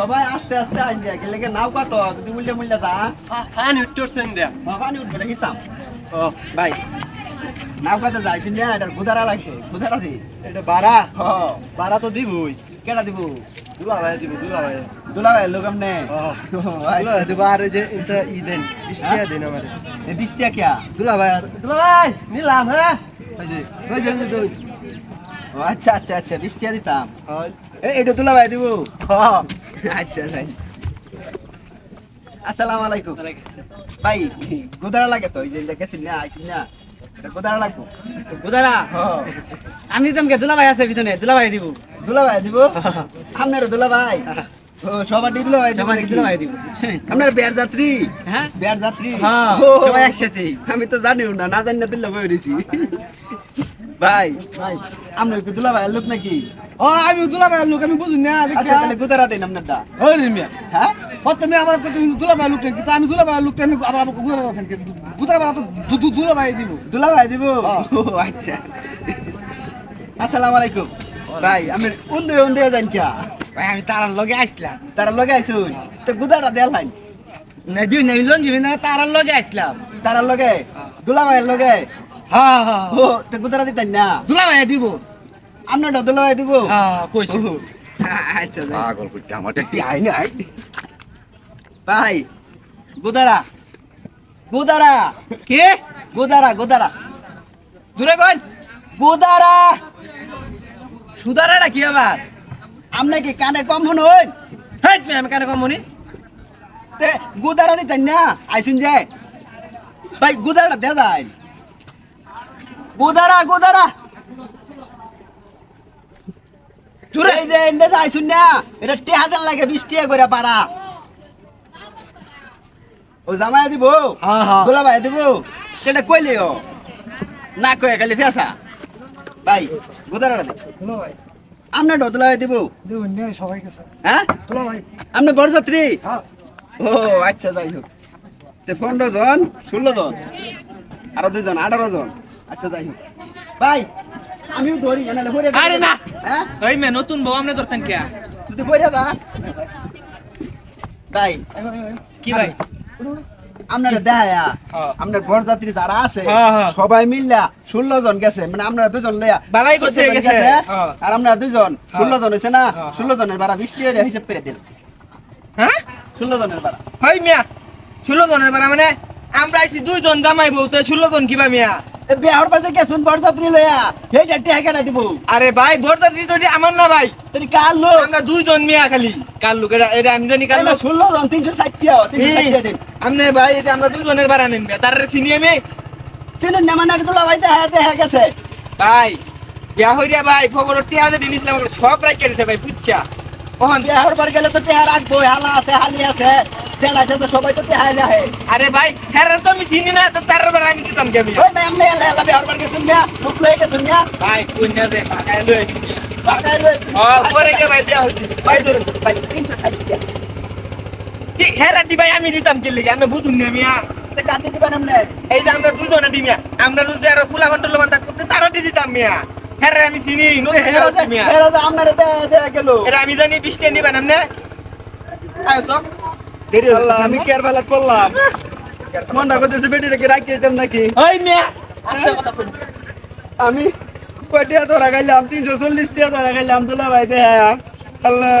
সবাই আস্তে আস্তে আইন যায় গেলে নাও কত যদি মুল্লে মুল্লে যা ফান উঠতেছেন দেয়া। পানি উঠবে না হিসাব ও ভাই নাও কত যাইছি না এটার গুদারা লাগবে গুদারা দি। এটা বাড়া হ। বাড়া তো দিবই। কেটা দিব? দুলা ভাই দিব দুলা ভাই। দুলা ভাই লোক আমনে? দুলা ভাই দিব আর যে ইনতা ই দেন বৃষ্টিয়া দেন আমারে। এ বৃষ্টিয়া কিয়া? দুলা ভাই। দুলা ভাই নিলাম হ্যাঁ? ওই যে ওই যে দুই। আচ্ছা আচ্ছা আচ্ছা বৃষ্টিয়া দিতাম। হয় এ এটা দুলা ভাই দিব? আচ্ছা ভাই আসসালামু আলাইকুম। ভাই গুদারা লাগে তো এই যে গেছি না আইছি না? গুদারা লাগবো? বুদারা হ্যাঁ। আমি তোমাকে দুলাভাই আছে পিছনে দিব। দুলা ভাই দিব দুলা ভাই সবার দুলা ভাই দিব আপনার বিয়ার যাত্রী? হ্যাঁ। বিয়ার যাত্রী? হ্যাঁ সবাই একসাথেই। আমি তো জানিও না না জানি না দিল্লা বই দিছি ভাই। ভাই আপনি কি দুলা ভাই লোক নাকি? ও আমি দুলা ভাই লোক আমি বুঝুন না আচ্ছা তাহলে গুদারা দেন আপনারটা ওই রে মিয়া। হ্যাঁ? তুমি আমার কত দুলা ভাই লোক কিন্তু আমি দুলা ভাই লোক আমি আবার গুদরা আছেন কি গুদরা ভাই তো দুলা ভাই দিব। দুলা ভাই দিব? ও। আচ্ছা। আসসালামু আলাইকুম ভাই আমি উন্দে উন্দে যান কিয়া? ভাই আমি তারার লগে আসলাম। তারা লগে আইছুন তো গুদারা দেল না দিও না লঞ্জি না তারার লগে আসলাম। তারা লগে? দুলা ভাইয়ের লগে? হ্যাঁ হ্যাঁ ও তো গুদারা দিতেন না? দুলা ভাই দিব। আপনারটা দুলা ভাই দিব? হ্যাঁ কইছি আচ্ছা। পাগল করতে আমার একটি আইন আই ভাই গুদারা গুদারা কে? গুদারা গুদারা দূরে কোন গুদারা সুদারাটা কি আবার আপনি কি কানে কম শুনুন হেট আমি কেন কম মনি তে গুদারা দিতেন না? আইসুন যে। ভাই গুদারা দে যায় গুদারা গুদারা। দূরে এই যে এন্ডে আইসুন না এটা টেহা দেন লাগে বিশ টিয়া করে পারা ও জামাই দিব? গোলা ভাই দিব? সেটা কইলে ও না কয়ে খালি ফেসা ভাই গুদারা দে। দুলা ভাই। আপনার ডদলা দিব? দিও না সবাই কাছে হ্যাঁ? ভাই। বরযাত্রী? হ্যাঁ। ও আচ্ছা যাই হোক। তে পনেরো জন ষোলো জন। আরও দুজন আঠারো জন। আচ্ছা যাই হোক ভাই আমিও ধরি নাহলে ভরে আরে না। হ্যাঁ ওই মে নতুন বউ আমনে ধরতেন কে তুই ভরে দা তাই কি ভাই আপনারা দেখায়া হ্যাঁ। আপনার বরযাত্রী যারা আছে হ্যাঁ, হ্যাঁ। সবাই মিললা ষোলো জন গেছে মানে আপনারা দুজন লইয়া বালাই করছে গেছে। হ্যাঁ। আর আপনারা দুজন ষোলো জন হয়েছে না হ্যাঁ। ষোলো জনের ভাড়া বিশ টাকা হিসাব করে দিন হ্যাঁ ষোলো জনের ভাড়া হই মিয়া ষোলো জনের বারা মানে আমরা আইছি দুইজন জামাই বউ তো ষোলো জন কিবা মিয়া বিয়াহর পাশে গেছুন বরযাত্রী লইয়া এই চারটে হেঁকে দিব? আরে ভাই বরযাত্রী তো আমার না ভাই। তুই কার লোক আমরা দুইজন মিয়া খালি। কার লোক এটা এটা আমি জানি কার লোক ষোলো জন তিনশো ষাট টাকা তিনশো ষাট দিন আমনে ভাই এটা আমরা দুজনের বারা নেন তার চিনি আমি। চিনুন না মানে তোলা ভাই দেখা দেখা গেছে? ভাই বিয়া হইয়া ভাই ফগর টিয়া যে জিনিস না সব রাখতে দিতে ভাই বুঝছা কখন বিয়াহর পর গেলে তো টেহা রাখব হালা আছে হালি আছে। আরে ভাই হ্যাঁ তো আমি চিনি না তো তার আমি দিতাম কেমন? ভাই কোন না দে কাকায় লই বাকায় ও পরে কে ভাই বিয়া হইছে? ভাই ধরুন ভাই তিনশো ষাট হেরাটি ভাই আমি দিতাম কি লিগে? আমি বুঝুন না মিয়া এই যে আমরা দুজনে দি মিয়া আমরা যদি আরও ফুলা বান্ডল বান্ধা করতে তারা দি দিতাম মিয়া হ্যাঁ আমি চিনি হচ্ছে মিয়া দেয়া দেয়া আমি জানি বৃষ্টি নিবেন আমনে? আয় তো। দেরি আল্লাহ আমি কেয়ার বেলা করলাম। মনটা করতেছে বেটিটাকে রাখিয়ে দিতাম নাকি? ওই মিয়া আমি কয়টিয়া ধরা খাইলাম? তিনশো চল্লিশ টিয়া ধরা খাইলাম দুলা ভাই দেয়া আল্লাহ।